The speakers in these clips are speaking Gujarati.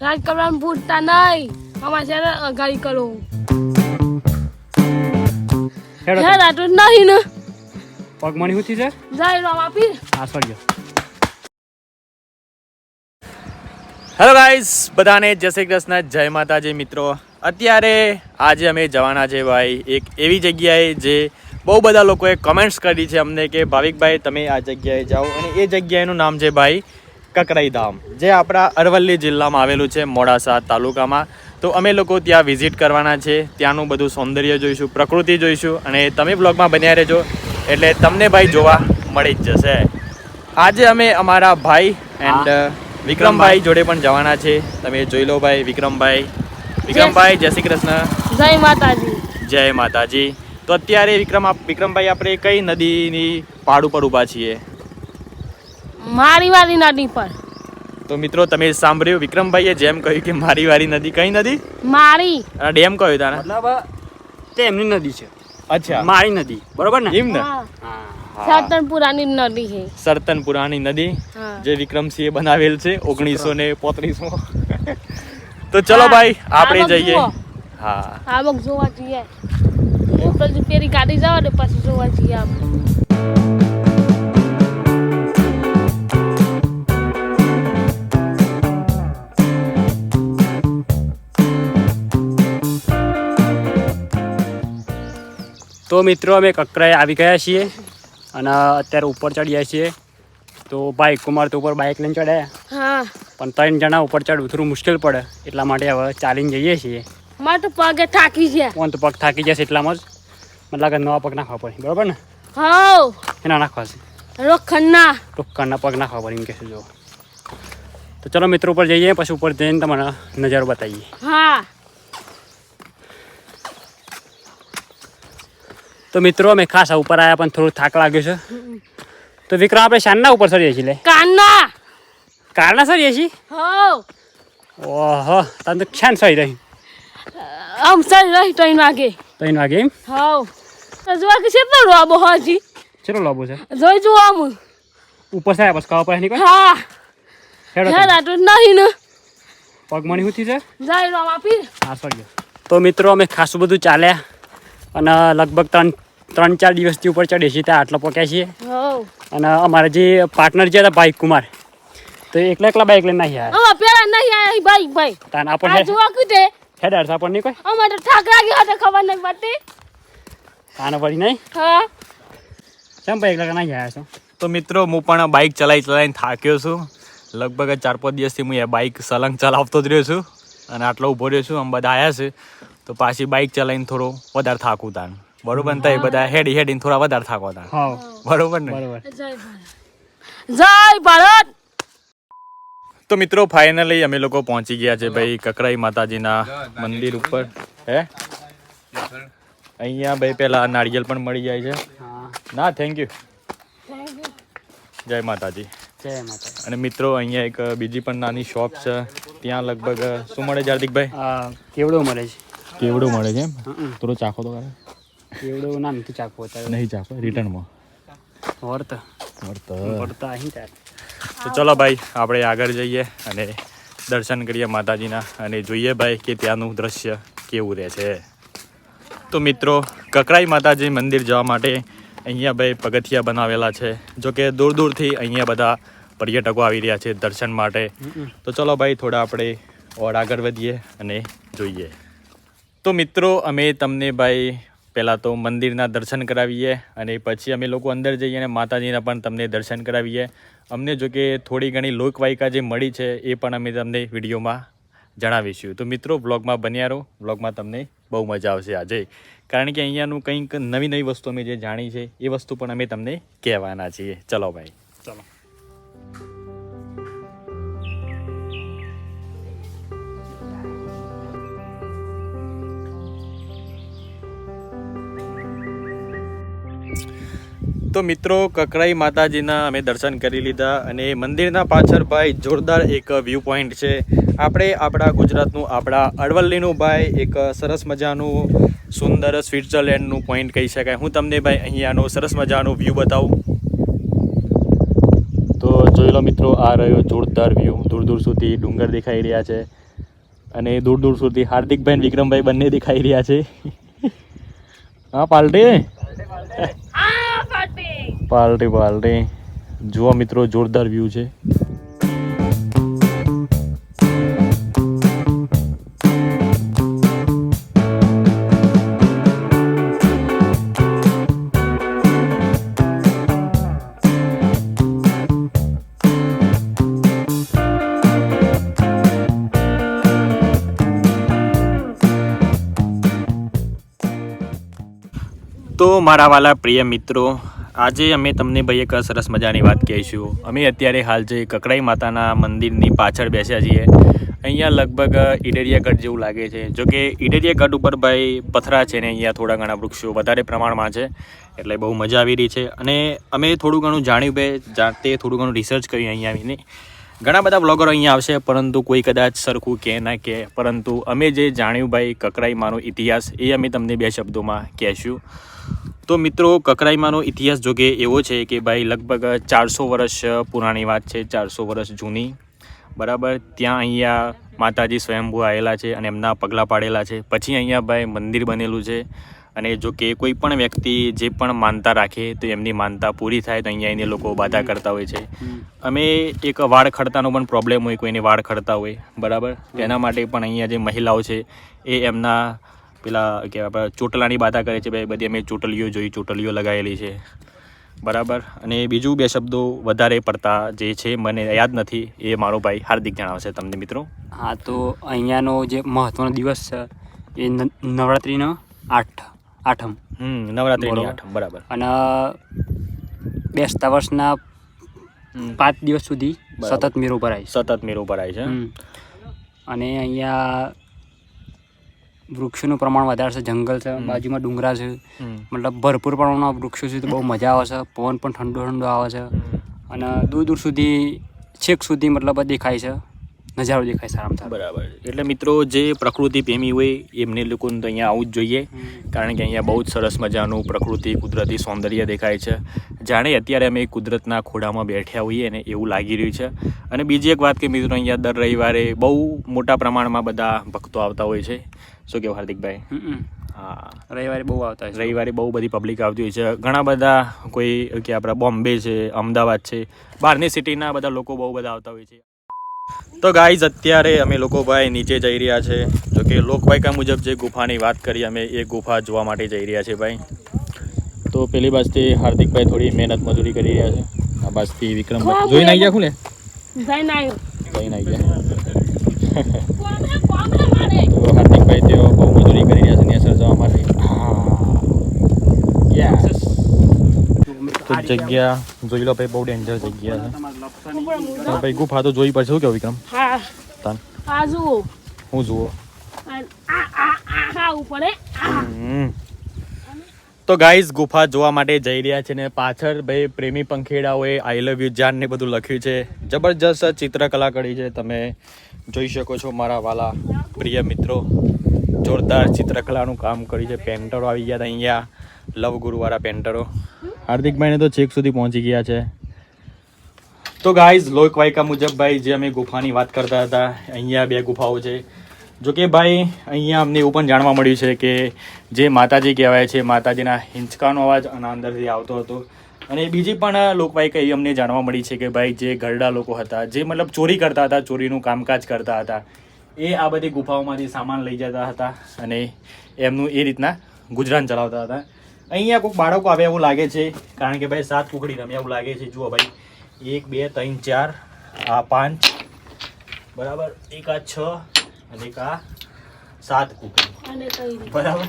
રાજકમલ ભૂટતા નહીં. અમારે છે ને ગાડી કરો હે રાતો નહીં ને. પગમણી થયું છે? જાય રામ આપી આ સળિયો હેલો ગાઈસ બધાને જય શ્રી કૃષ્ણ જય માતાજી મિત્રો. અત્યારે આજે અમે જવાના છે ભાઈ એક એવી જગ્યાએ જે બહુ બધા લોકોએ કમેન્ટ્સ કરી છે અમને કે ભાવિકભાઈ તમે આ જગ્યાએ જાઓ. અને એ જગ્યાએનું નામ છે ભાઈ કકરાઈ ધામ જે આપણા અરવલ્લી જિલ્લામાં આવેલું છે મોડાસા તાલુકામાં. તો અમે લોકો ત્યાં વિઝિટ કરવાના છે ત્યાંનું બધું સૌંદર્ય જોઈશું પ્રકૃતિ જોઈશું અને તમે બ્લોગમાં બન્યા રહેજો એટલે તમને ભાઈ જોવા મળી જ જશે. આજે અમે અમારા ભાઈ એન્ડ વિક્રમભાઈ જોડે પણ જવાના છે. તમે જોઈ લો ભાઈ વિક્રમભાઈ. વિક્રમભાઈ જય શ્રી કૃષ્ણ. જય માતાજી. જય માતાજી. તો અત્યારે વિક્રમ વિક્રમભાઈ આપણે કઈ નદીની પહાડ ઉપર ઊભા છીએ? મારી વાળી નદી પર. તો મિત્રો તમે સાંભળ્યું વિક્રમભાઈએ જેમ કહ્યું કે મારી વાળી નદી કઈ નદી? મારી. અને ડેમ કયો તારા? મતલબ તે એમની નદી છે. અચ્છા. મારી નદી. બરોબર ને? એમ ને? હા. હા નદી છે. સરતનપુરાની નદી જે વિક્રમસિંહે બનાવેલ છે ઓગણીસો ને પોત્રીસમાં. તો ચલો ભાઈ આપણે જઈએ. હા. આવક જોવા જઈએ. પેરી કાઢી જાવ ને પછી જોવા જઈએ આપણે. તો મિત્રો અમે કકરાએ આવી ગયા છીએ અને અત્યારે ઉપર ચડ્યા છીએ. તો બાઇક કુમાર તો ઉપર બાઇક લઈને ચડ્યા. પણ ત્રણ જણા ઉપર ચડવું થોડું મુશ્કેલ પડે. એટલા માટે હવે ચાલીને જઈએ છીએ. મારે તો પગ થાકી છે કોણ તો પગ થાકી જશે એટલામાં જ? મને લાગે નવા પગ નાખવા પડે. બરોબર ને? હા એના નાખવા છે. રોખન્ના ટૂંકાના પગ નાખવા પડે એમ કહેશે જો. તો ચલો મિત્રો ઉપર જઈએ પછી ઉપર જઈને તમને નજારો બતાવીએ. હા. તો મિત્રો અમે ખાસ ઉપર આવ્યા પણ થોડું થાક લાગ્યો છે. તો વિક્રમ આપણે શાનના ઉપર ચડીએ છીએ કાનના. કાના કારના ચડીએ છીએ ઓહો તને તો શાન સહી રહી આમ સર રહી ત્રણ વાગે. ત્રણ વાગે એમ? હવ. તો જોવા કે કેટલો રોબો હાજી? ચલો લાબો છે? જોઈ જો આમ. ઉપર સાહેબ બસ ખાવા પડે નીકળ હા. હેડો હે તો નહીં ને. પગ મણી થયું છે? જાય રામ આપી હા સળિયો તો મિત્રો અમે ખાસું બધું ચાલ્યા અને લગભગ ત્રણ ત્રણ ચાર દિવસથી ઉપર ચડીએ છીએ ત્યાં આટલા પહોંચ્યા છીએ. અને અમારા જે પાર્ટનર જે હતા ભાઈ કુમાર તો એકલા એકલા બાઈક લઈને નહીં આવ્યા. પેલા નહીં આવ્યા ભાઈ ભાઈ. તાન આ આપણને જોવા કીધે. હેડ હડતા આપણને કોઈ? અમારે તો થાક તો ખબર નહીં પડતી. કાના પડી નહીં? હા. કેમ ભાઈ એકલા નહીં આવ્યા છો? તો મિત્રો હું પણ બાઇક ચલાવી ચલાવીને થાક્યો છું. લગભગ ચાર પાંચ દિવસથી હું એ બાઇક સલંગ ચલાવતો જ રહ્યો છું અને આટલો ઊભો રહ્યો છું આમ બધા આવ્યા છે. તો પાછી બાઈક ચલાવીને થોડો વધારે થાકું તાન બરોબર ને બધા હેડી હેડીને થોડા વધારે થાકો હતા. બરોબર ને? જય ભારત. તો મિત્રો ફાઇનલી અમે લોકો પહોંચી ગયા છે ભાઈ કકરાઈ માતાજીના મંદિર ઉપર. હે? અહીંયા ભાઈ પેલા નાળિયેર પણ મળી જાય છે. ના થેન્ક યુ જય માતાજી. જય માતા અને મિત્રો અહીંયા એક બીજી પણ નાની શોપ છે. ત્યાં લગભગ શું મળે છે હાર્દિકભાઈ કેવડો મળે છે? કેવડું મળે છે એમ? થોડો ચાખો તો કરે કેવડો ના નથી ચાકવો અત્યારે નહીં ચાખો રિટર્નમાં વર્ત વર્ત વર્ત અહીં તો ચલો ભાઈ આપણે આગળ જઈએ અને દર્શન કરીએ માતાજીના અને જોઈએ ભાઈ કે ત્યાંનું દ્રશ્ય કેવું રહે છે. તો મિત્રો કકરાઈ માતાજી મંદિર જવા માટે અહીંયા ભાઈ પગથિયા બનાવેલા છે. જો કે દૂર દૂરથી અહીંયા બધા પર્યટકો આવી રહ્યા છે દર્શન માટે. તો ચલો ભાઈ થોડા આપણે ઓર આગળ વધીએ અને જોઈએ. તો મિત્રો અમે તમને ભાઈ પહેલાં તો મંદિરના દર્શન કરાવીએ અને પછી અમે લોકો અંદર જઈએ અને માતાજીના પણ તમને દર્શન કરાવીએ. અમને જો કે થોડી ઘણી લોકવાયકા જે મળી છે એ પણ અમે તમને વિડીયોમાં જણાવીશું. તો મિત્રો બ્લોગમાં બન્યા રહો. બ્લોગમાં તમને બહુ મજા આવશે આજે. કારણ કે અહીંયાનું કંઈક નવી નવી વસ્તુ અમે જે જાણી છે એ વસ્તુ પણ અમે તમને કહેવાના છીએ. ચલો ભાઈ. ચલો. તો મિત્રો કકરાઈ માતાજીના અમે દર્શન કરી લીધા અને મંદિરના પાછળ ભાઈ જોરદાર એક વ્યૂ પોઈન્ટ છે. આપણે આપણા ગુજરાતનું, આપણા અરવલ્લીનું ભાઈ એક સરસ મજાનું સુંદર સ્વિટ્ઝરલેન્ડનું પોઈન્ટ કહી શકાય. હું તમને ભાઈ અહીંયાનો સરસ મજાનું વ્યૂ બતાવું. તો જોઈ લો મિત્રો, આ રહ્યો જોરદાર વ્યૂ દૂર દૂર સુધી ડુંગર દેખાઈ રહ્યા છે અને દૂર દૂર સુધી હાર્દિકભાઈ વિક્રમભાઈ બંને દેખાઈ રહ્યા છે. હા, પાલટી? પાલટી પાલટી. જુઓ મિત્રો જોરદાર વ્યૂ છે. તો મારા વાલા પ્રિય મિત્રો આજે અમે તમને ભાઈ એક સરસ મજાની વાત કહીશું. અમે અત્યારે હાલ જે કકડાઈ માતાના મંદિરની પાછળ બેસ્યા છીએ. અહીંયા લગભગ ઈડરિયાગઢ જેવું લાગે છે. જો કે ઈડરિયાગઢ ઉપર ભાઈ પથરા છે ને અહીંયા થોડા ઘણા વૃક્ષો વધારે પ્રમાણમાં છે. એટલે બહુ મજા આવી રહી છે. અને અમે થોડું ઘણું જાણ્યું બે, જાતે થોડું ઘણું રિસર્ચ કર્યું અહીંયા આવીને. ઘણા બધા બ્લોગરો અહીંયા આવશે, પરંતુ કોઈ કદાચ સરખું કે ના કે. પરંતુ અમે જે જાણ્યું ભાઈ કકરાઈમાંનો ઇતિહાસ, એ અમે તમને બે શબ્દોમાં કહેશું. તો મિત્રો કકરાઈમાંનો ઇતિહાસ જોકે એવો છે કે ભાઈ લગભગ ચારસો વર્ષ પુરાણી વાત છે ચારસો વર્ષ જૂની. બરાબર ત્યાં અહીંયા માતાજી સ્વયંભૂ આવેલા છે અને એમના પગલાં પાડેલા છે. પછી અહીંયા ભાઈ મંદિર બનેલું છે અને જો કે કોઈ પણ વ્યક્તિ જે પણ માનતા રાખે તો એમની માનતા પૂરી થાય તો અહીંયા એને લોકો બાધા કરતા હોય છે. અમે એક વાળ ખડતાનો પણ પ્રોબ્લેમ હોય કોઈને વાળ ખડતા હોય. બરાબર? તેના માટે પણ અહીંયા જે મહિલાઓ છે એ એમના પેલા કે આપણે ચોટલાની બાધા કરે છે ભાઈ બધી અમે ચોટલીઓ જોઈ ચોટલીઓ લગાવેલી છે. બરાબર? અને બીજું બે શબ્દો વધારે પડતા જે છે મને યાદ નથી એ મારો ભાઈ હાર્દિક જણાવશે તમને મિત્રો. હા તો અહીંયાનો જે મહત્વનો દિવસ છે એ નવરાત્રિનો આઠ આઠમ. હમ નવરાત્રિની આઠમ બરાબર. અને બેસતા વર્ષના પાંચ દિવસ સુધી સતત મેળો ભરાય સતત મેળો ભરાય છે. અને અહીંયા વૃક્ષોનું પ્રમાણ વધારે છે જંગલ છે બાજુમાં ડુંગરા છે. મતલબ ભરપૂર પ્રમાણમાં વૃક્ષો છે તો બહુ મજા આવે છે. પવન પણ ઠંડો ઠંડો આવે છે. અને દૂર દૂર સુધી છેક સુધી મતલબ દેખાય છે. નજારો દેખાય સારામાં સારો બરાબર. એટલે મિત્રો જે પ્રકૃતિ પ્રેમી હોય એમને લોકોને તો અહીંયા આવવું જ જોઈએ. કારણ કે અહીંયા બહુ જ સરસ મજાનું પ્રકૃતિ કુદરતી સૌંદર્ય દેખાય છે. જાણે અત્યારે અમે કુદરતના ખોડામાં બેઠ્યા હોઈએ ને એવું લાગી રહ્યું છે. અને બીજી એક વાત કે મિત્રો અહીંયા દર રવિવારે બહુ મોટા પ્રમાણમાં બધા ભક્તો આવતા હોય છે. શું કહેવું હાર્દિકભાઈ? હા. રવિવારે બહુ આવતા હોય રવિવારે બહુ બધી પબ્લિક આવતી હોય છે. ઘણા બધા કોઈ કે આપણા બોમ્બે છે અમદાવાદ છે બહારની સિટીના બધા લોકો બહુ બધા આવતા હોય છે. તો ગાઈઝ અત્યારે અમે લોકો ભાઈ નીચે જઈ રહ્યા છે. જો કે લોકવાયકા મુજબ જે ગુફાની વાત કરી અમે એ ગુફા જોવા માટે જઈ રહ્યા છે ભાઈ. તો પેલી બાજુથી હાર્દિકભાઈ થોડી મહેનત મજૂરી કરી રહ્યા છે. આ બાજુથી વિક્રમભાઈ. જોઈને આવી ગયા ખુલે જઈને આવ્યો. જોઈને આવી ગયા. તો હાર્દિકભાઈ તેઓ બહુ મજૂરી કરી રહ્યા છે નેસર જવા માટે. તો જગ્યા જોઈ લો ભાઈ બહુ ડેન્જર જગ્યા છે. ભાઈ ગુફા તો જોઈ પડશે. શું કેવું વિક્રમ? હા. તાન. આ જુઓ. હું જુઓ? આ આ આ આ આ ઉપર હે. આ હમ. તો ગાઈઝ ગુફા જોવા માટે જઈ રહ્યા છે ને પાછળ ભાઈ પ્રેમી પંખેડાઓએ આઈ લવ યુ જાન ને બધું લખ્યું છે. જબરજસ્ત ચિત્રકલા કરી છે તમે. જોઈ શકો છો મારા વાલા પ્રિય મિત્રો. જોરદાર ચિત્રકલાનું કામ કર્યું છે. પેન્ટરો આવી ગયા હતા અહીંયા, લવ ગુરુવાળા પેન્ટરો. હાર્દિકભાઈને તો છેક સુધી પહોંચી ગયા છે. તો ગાઈઝ લોકવાયકા મુજબ ભાઈ, જે અમે ગુફાની વાત કરતા હતા, અહીંયા બે ગુફાઓ છે. જો કે ભાઈ, અહીંયા અમને એવું પણ જાણવા મળ્યું છે કે જે માતાજી કહેવાય છે, માતાજીના હિંચકાનો અવાજ આના અંદરથી આવતો હતો. અને બીજી પણ લોકવાયકા એવી અમને જાણવા મળી છે કે ભાઈ જે ઘરડા લોકો હતા જે મતલબ ચોરી કરતા હતા ચોરીનું કામકાજ કરતા હતા એ આ બધી ગુફાઓમાંથી સામાન લઈ જતા હતા અને એમનું એ રીતના ગુજરાન ચલાવતા હતા. અહીંયા કોઈક બાળકો આવે એવું લાગે છે કારણ કે ભાઈ સાત કુકડી રમે એવું લાગે છે. જુઓ ભાઈ એક બે ત્રણ ચાર આ પાંચ બરાબર એક આ છ અને એક આ સાત કુકડી. બરાબર?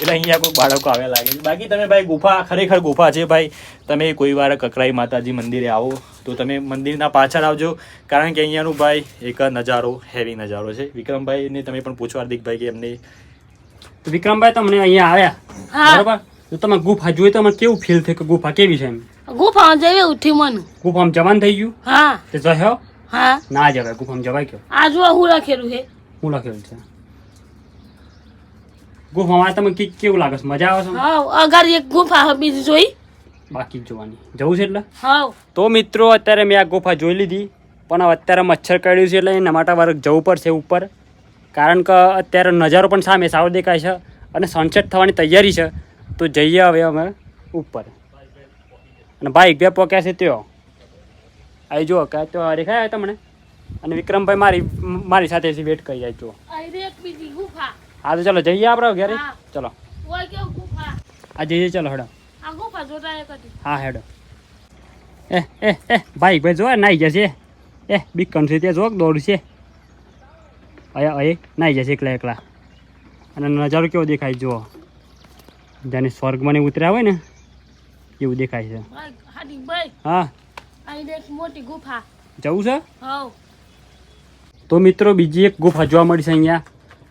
એટલે અહીંયા કોઈ બાળકો આવ્યા લાગે છે. બાકી તમે ભાઈ ગુફા ખરેખર ગુફા છે ભાઈ. તમે કોઈ વાર કકરાઈ માતાજી મંદિરે આવો તો તમે મંદિરના પાછળ આવજો. કારણ કે અહીંયાનું ભાઈ એક નજારો હેવી નજારો છે. વિક્રમભાઈને તમે પણ પૂછો હાર્દિકભાઈ કે એમને તો વિક્રમભાઈ તમને અહીંયા આવ્યા હા. બરોબર? તો તમે ગુફા જોઈ તમને કેવું ફીલ થયું કે ગુફા કેવી છે એમ? ગુફા જેવી ઉઠી મન. ગુફામાં જવાન થઈ ગયું? હા. તે જહ્યો હા. ના જવાય ગુફામાં જવાય કયો આ જુઓ હું લખેલું છે. હું લખેલું છે? ગુફામાં તમે કે- કેવું લાગે છે? મજા આવે છે? હા અગર એક ગુફા છે બીજી જોઈ. બાકી જોવાની. જવું છે એટલે? હા તો મિત્રો અત્યારે મેં આ ગુફા જોઈ લીધી પણ અત્યારે મચ્છર કરડ્યું છે એટલે એના માટે મારે જવું પડશે ઉપર. કારણ કે અત્યારે નજારો પણ સામે સારો દેખાય છે અને સનસેટ થવાની તૈયારી છે. તો જઈએ હવે અમે ઉપર. અને બાઈક બે પોક્યા છે ત્યો. આવી જુઓ ક્યાં તો દેખાય તમને. અને વિક્રમભાઈ મારી મારી સાથે વેટ કરી જાય જુઓ. ગુફા હા તો ચલો જઈએ આપણે ઘરે. ચલો. આ જઈએ ચલો હેડો. હા હેડો. એ એ એ ભાઈ ભાઈ જો નાઈ જશે. એ બીકન છે ત્યાં જો દોડશે અહીંયા અયા અય નાઈ જશે એકલા એકલા. અને નજારો કેવો દેખાય જુઓ. જાણે સ્વર્ગમાં ને ઉતર્યા હોય ને એવું દેખાય છે. હા. મોટી ગુફા. જવું છે? તો મિત્રો બીજી એક ગુફા જોવા મળી છે અહીંયા.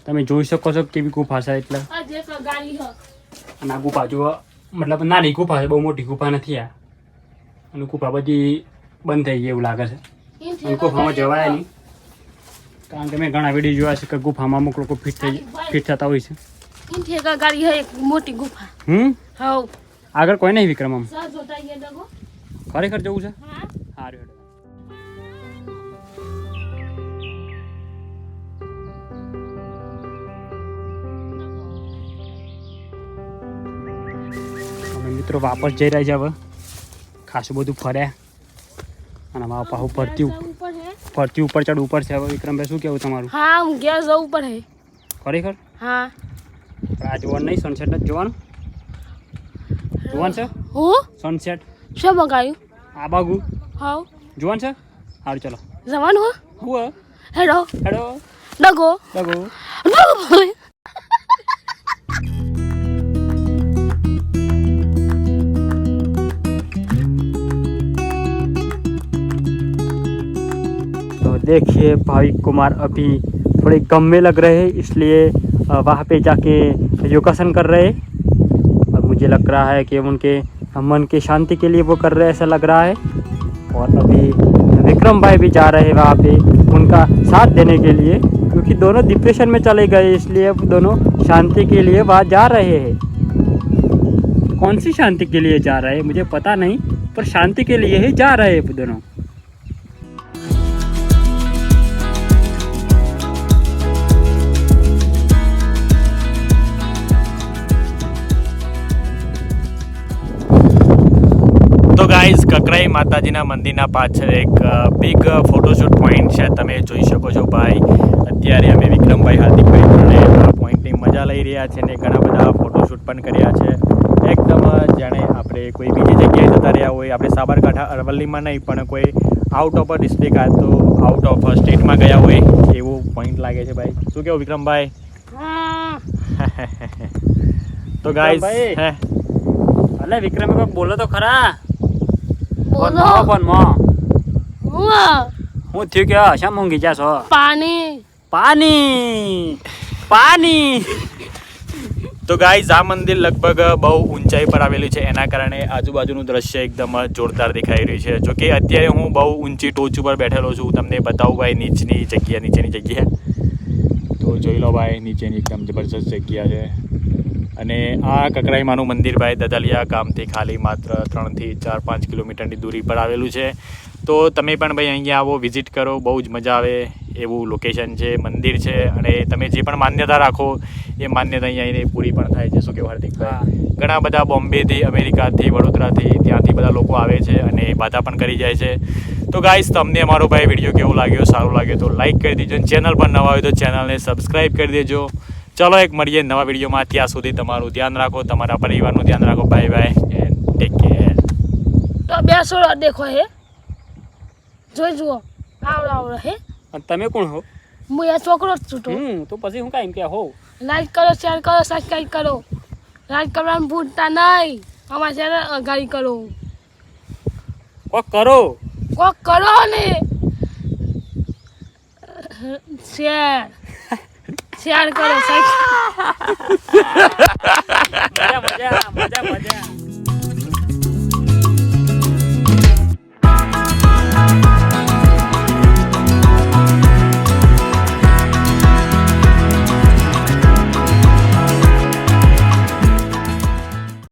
તમે જોઈ શકો છો કેવી ગુફા છે એટલે. જે અને આ ગુફા જુઓ મતલબ નાની ગુફા છે બહુ મોટી ગુફા નથી આ. અને ગુફા બધી બંધ થઈ ગઈ એવું લાગે છે. ગુફામાં જવાય નહીં. કારણ કે મેં ઘણા વીડિયો જોયા છે કે ગુફામાં અમુક લોકો ફિટ થઈ ફિટ થતા હોય છે. ગાડી હ એક મોટી ગુફા હમ? હા આગળ કોઈ નહીં વિક્રમ આમ. ખરેખર જવું છે? હા. મિત્રો વાપસ જઈ રહ્યા છે હવે. ખાસું બધું ફર્યા અને અમારા પાહુ ફરતી હે ફરતી ઉપર ચડ ઉપર છે હવે વિક્રમભાઈ શું કેવું તમારું? હા હું જવું પડે? ખરેખર? હા. આ જોવાનું નહીં સનસેટ જ જોવાનું? જોવાનું છે? હું? સનસેટ શું બગાયું આ બાગુ. હા જોવાનું છે? સારું ચલો. જવાનું હો હું? હેડો. હેડો. ડગો. ડગો. ડગો. देखिए भाविक कुमार अभी थोड़े गम में लग रहे हैं, इसलिए वहाँ पे जाके योगासन कर रहे हैं। और मुझे लग रहा है कि उनके, मन की शांति के लिए वो कर रहे ऐसा लग रहा है। और अभी विक्रम भाई भी जा रहे हैं वहाँ पे उनका साथ देने के लिए, क्योंकि दोनों डिप्रेशन में चले गए, इसलिए अब दोनों शांति के लिए वहाँ जा रहे हैं। कौन सी शांति के लिए जा रहे हैं, मुझे पता नहीं, पर शांति के लिए ही जा रहे हैं दोनों। કકરાઈ માતાજીના મંદિરના પાછળ એક બિગ ફોટોશૂટ પોઈન્ટ છે. તમે જોઈ શકો છો ભાઈ. અત્યારે અમે વિક્રમભાઈ હાર્દિકભાઈ જોડે આ પોઈન્ટની મજા લઈ રહ્યા છે અને ઘણા બધા ફોટોશૂટ પણ કર્યા છે. એકદમ જાણે આપણે કોઈ બીજી જગ્યાએ જતા રહ્યા હોય આપણે સાબરકાંઠા અરવલ્લીમાં નહીં પણ કોઈ આઉટ ઓફ ડિસ્ટ્રિક્ટ આ તો આઉટ ઓફ સ્ટેટમાં ગયા હોય એવું પોઈન્ટ લાગે છે ભાઈ. શું કેવું વિક્રમભાઈ? તો ગાઈઝ હે? અલે વિક્રમ કોઈ બોલો તો ખરા. બોલો. પણ મો. હું હું થયું કે શા મૂંગી જા છો પાણી. પાણી. પાણી. તો ગાઈઝ આ મંદિર લગભગ બહુ ઊંચાઈ પર આવેલું છે. એના કારણે આજુબાજુનું દ્રશ્ય એકદમ જોરદાર દેખાઈ રહ્યું છે. જો કે અત્યારે હું બહુ ઊંચી ટોચ ઉપર બેઠેલો છું. તમને બતાવું ભાઈ નીચની જગ્યા નીચેની જગ્યા. તો જોઈ લો ભાઈ નીચેની એકદમ જબરજસ્ત જગ્યા છે. અને આ કકરાઈમાનું મંદિર ભાઈ દદલિયા ગામથી ખાલી માત્ર ત્રણથી ચાર પાંચ કિલોમીટરની દૂરી પર આવેલું છે. તો તમે પણ ભાઈ અહીંયા આવો વિઝિટ કરો બહુ જ મજા આવે એવું લોકેશન છે મંદિર છે અને તમે જે પણ માન્યતા રાખો એ માન્યતા અહીંયા આવીને પૂરી પણ થાય છે. શું કે હાર્દિકભાઈ ઘણા બધા બોમ્બેથી અમેરિકાથી વડોદરાથી ત્યાંથી બધા લોકો આવે છે અને બાધા પણ કરી જાય છે. તો ગાઈસ તમને અમારો ભાઈ વીડિયો કેવો લાગ્યો? સારો લાગ્યો તો લાઈક કરી દેજો અને ચેનલ પર નવા હોય તો ચેનલને સબસ્ક્રાઈબ કરી દેજો. ચલો એક મળીએ નવા વિડીયોમાં. ત્યાં સુધી તમારું ધ્યાન રાખો તમારા પરિવારનું ધ્યાન રાખો. Bye bye and take care તો બે સોળા દેખો હે. જોઈ જુઓ. આવડો આવડો હે. અને તમે કોણ હો? હું એ છોકરો જ છું તો. હમ તો પછી હું કાંઈ એમ કે હો લાઈક કરો શેર કરો સબસ્ક્રાઈબ કરો. લાઈક કરવાનું ભૂલતા નહીં. અમારા ચેનલ ગાડી કરો. કોક કરો. કોક કરો ને. શેર શેર કરો સાહેબ મજા મજા મજા મજા.